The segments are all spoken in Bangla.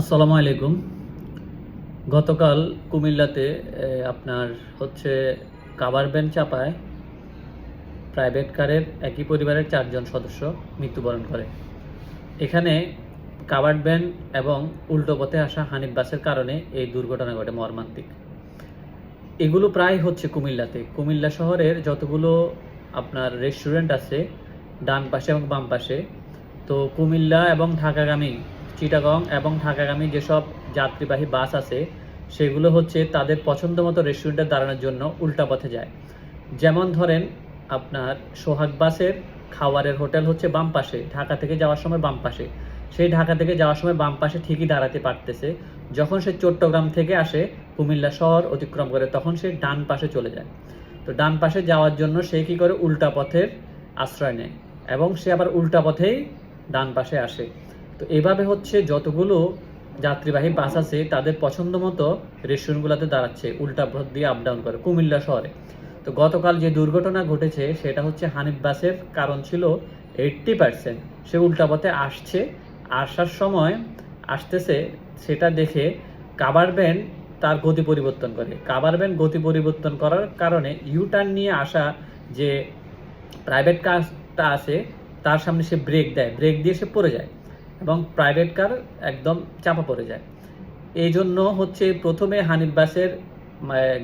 আসসালামু আলাইকুম। গতকাল কুমিল্লাতে আপনার হচ্ছে কাভার ভ্যান চাপায় প্রাইভেট কারের একই পরিবারের চারজন সদস্য মৃত্যুবরণ করে। এখানে কাভার্ড ভ্যান এবং উল্টো পথে আসা হানিফ বাসের কারণে এই দুর্ঘটনা ঘটে মর্মান্তিক। এগুলো প্রায় হচ্ছে কুমিল্লাতে। কুমিল্লা শহরের যতগুলো আপনার রেস্টুরেন্ট আছে, ডান পাশে এবং বাম পাশে, তো কুমিল্লা এবং ঢাকাগামী চিটাগং এবং ঢাকাগামী যেসব যাত্রীবাহী বাস আছে, সেগুলো হচ্ছে তাদের পছন্দ মতো রেস্টুরেন্টে দাঁড়ানোর জন্য উল্টা পথে যায়। যেমন ধরেন আপনার সোহাগ বাসের খাওয়ারের হোটেল হচ্ছে বাম পাশে, ঢাকা থেকে যাওয়ার সময় বাম পাশে। সেই ঢাকা থেকে যাওয়ার সময় বাম পাশে ঠিকই দাঁড়াতে পারতেছে। যখন সে চট্টগ্রাম থেকে আসে কুমিল্লা শহর অতিক্রম করে, তখন সে ডান পাশে চলে যায়। তো ডান পাশে যাওয়ার জন্য সে কি করে? উল্টা পথের আশ্রয় নেয় এবং সে আবার উল্টা পথেই ডান পাশে আসে। তো এভাবে হচ্ছে যতগুলো যাত্রীবাহী বাস আছে, তাদের পছন্দ মতো রেস্টুরেন্টগুলোতে দাঁড়াচ্ছে, উল্টা পথ দিয়ে আপ ডাউন করে, কুমিল্লা শহরে। তো গতকাল যে দুর্ঘটনা ঘটেছে, সেটা হচ্ছে হানিফ বাসের কারণ ছিল এইট্টি পার্সেন্ট সে উল্টা পথে আসছে, আসার সময় আসতেছে, সেটা দেখে কাবার ভ্যান তার গতি পরিবর্তন করে। কাবার ভ্যান গতি পরিবর্তন করার কারণে ইউ টার্ন নিয়ে আসা যে প্রাইভেট কারটা আছে, তার সামনে সে ব্রেক দেয় ব্রেক দিয়ে সে পড়ে যায়। এবং প্রাইভেট কার একদম চাপা পড়ে যায়। এই জন্য হচ্ছে প্রথমে হানিফ বাসের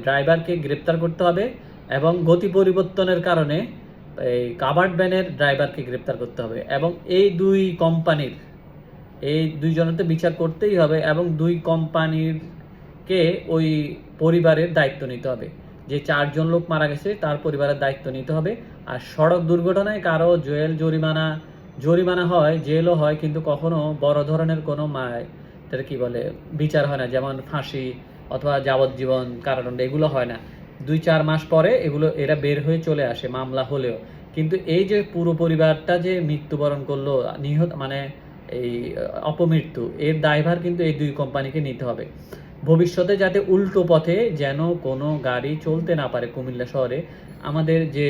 ড্রাইভারকে গ্রেপ্তার করতে হবে এবং গতি পরিবর্তনের কারণে এই কাভার্ড ভ্যানের ড্রাইভারকে গ্রেপ্তার করতে হবে এবং এই দুই কোম্পানির এই দুইজনের তো বিচার করতেই হবে এবং দুই কোম্পানির কে ওই পরিবারের দায়িত্ব নিতে হবে। যে চারজন লোক মারা গেছে তার পরিবারের দায়িত্ব নিতে হবে। আর সড়ক দুর্ঘটনায় কারও জেল জরিমানা জরিমানা হয়, জেলও হয়, কিন্তু কখনো বড় ধরনের কোনো তার কি বলে? বিচার হয় না। যেমন ফাঁসি অথবা যাবজ্জীবন কারাদণ্ড, এগুলো হয় না। দুই চার মাস পরে এগুলো, এরা বের হয়ে চলে আসে মামলা হলেও। কিন্তু এই যে পুরো পরিবারটা যে মৃত্যুবরণ করল, নিহত মানে এই অপমৃত্যু, এর দায়ভার কিন্তু এই দুই কোম্পানিকে নিতে হবে। ভবিষ্যতে যাতে উল্টো পথে যেন কোনো গাড়ি চলতে না পারে কুমিল্লা শহরে, আমাদের যে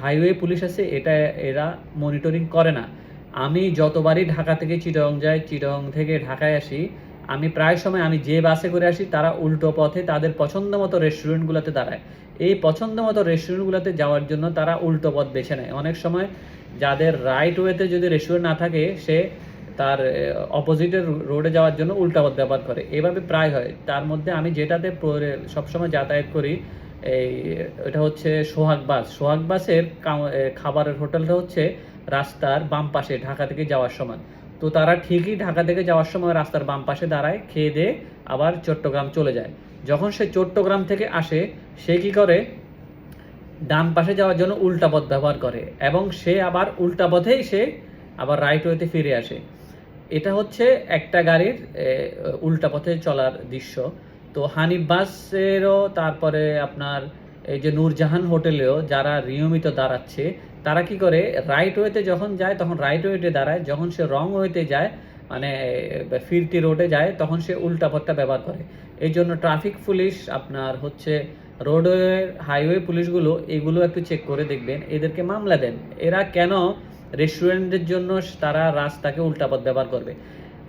হাইওয়ে পুলিশ আছে, এটা এরা মনিটরিং করে না। আমি যতবারই ঢাকা থেকে চিটং যাই, চিটং থেকে ঢাকায় আসি, আমি প্রায় সময় আমি যে বাসে করে আসি, তারা উল্টো পথে তাদের পছন্দ মতো রেস্টুরেন্টগুলোতে দাঁড়ায়। এই পছন্দ মতো রেস্টুরেন্টগুলোতে যাওয়ার জন্য তারা উল্টো পথ বেছে নেয়। অনেক সময় যাদের রাইট ওয়েতে যদি রেস্টুরেন্ট না থাকে, সে তার অপোজিটের রোডে যাওয়ার জন্য উল্টা পথ ব্যবহার করে। এভাবে প্রায় হয়। তার মধ্যে আমি যেটাতে সবসময় যাতায়াত করি, এই, এটা হচ্ছে সোহাগ বাস। সোহাগ বাসের খাবারের হোটেলটা হচ্ছে রাস্তার বাম পাশে ঢাকা থেকে যাওয়ার সময় তো তারা ঠিকই ঢাকা থেকে যাওয়ার সময় রাস্তার বাম পাশে দাঁড়ায়, খেয়ে দিয়ে আবার চট্টগ্রাম চলে যায়। যখন সে চট্টগ্রাম থেকে আসে, সে কি করে? ডান পাশে যাওয়ার জন্য উল্টা পথ ব্যবহার করে এবং সে আবার উল্টা পথেই সে আবার রাইট ওয়েতে ফিরে আসে। এটা হচ্ছে একটা গাড়ির উল্টা পথে চলার দৃশ্য। তো হানিফ বাসেরও তারপরে আপনার এই যে নূরজাহান হোটেলেও যারা নিয়মিত দাঁড়াচ্ছে, তারা কি করে রাইট ওয়েতে যখন যায়, তখন রাইট ওয়েতে দাঁড়ায়। যখন সে রং ওয়েতে যায় মানে ফিরতি রোডে যায়, তখন সে উল্টা পথটা ব্যবহার করে। এই জন্য ট্রাফিক পুলিশ আপনার হচ্ছে রোডওয়ে হাইওয়ে পুলিশগুলো, এগুলো একটু চেক করে দেখবেন। এদেরকে মামলা দেন। এরা কেন রেস্টুরেন্টের জন্য তারা রাস্তাকে উল্টা পথ ব্যবহার করবে?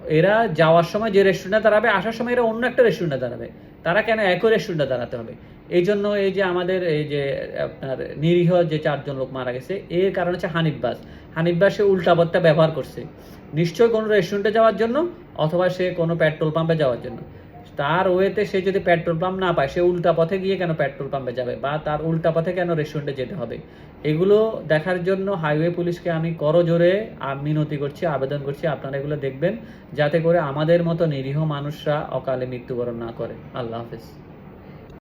এরা যাওয়ার সময় যে রেস্টুরেন্টে দাঁড়াবে, আসার সময় এরা অন্য একটা রেস্টুরেন্টে দাঁড়াবে। তারা কেন একই রেস্টুরেন্টে দাঁড়াতে হবে? এই জন্য এই যে আমাদের এই যে আপনার নিরীহ যে চারজন লোক মারা গেছে, এর কারণ হচ্ছে হানিফ বাস। হানিফ বাস সে উল্টাপথটা ব্যবহার করছে। নিশ্চয়ই কোনো রেস্টুরেন্টে যাওয়ার জন্য অথবা সে কোনো পেট্রোল পাম্পে যাওয়ার জন্য। তার ওয়েতে সে যদি পেট্রোল পাম্প না পায়, সে উল্টা পথে গিয়ে কেন পেট্রোল পাম্পে যাবে? বা তার উল্টা পথে কেন রেস্টুরেন্টে যেতে হবে? এগুলো দেখার জন্য হাইওয়ে পুলিশকে আমি করজোরে মিনতি করছি, আবেদন করছি। আপনারা এগুলো দেখবেন, যাতে করে আমাদের মতো নিরীহ মানুষরা অকালে মৃত্যুবরণ না করে। আল্লাহ হাফেজ।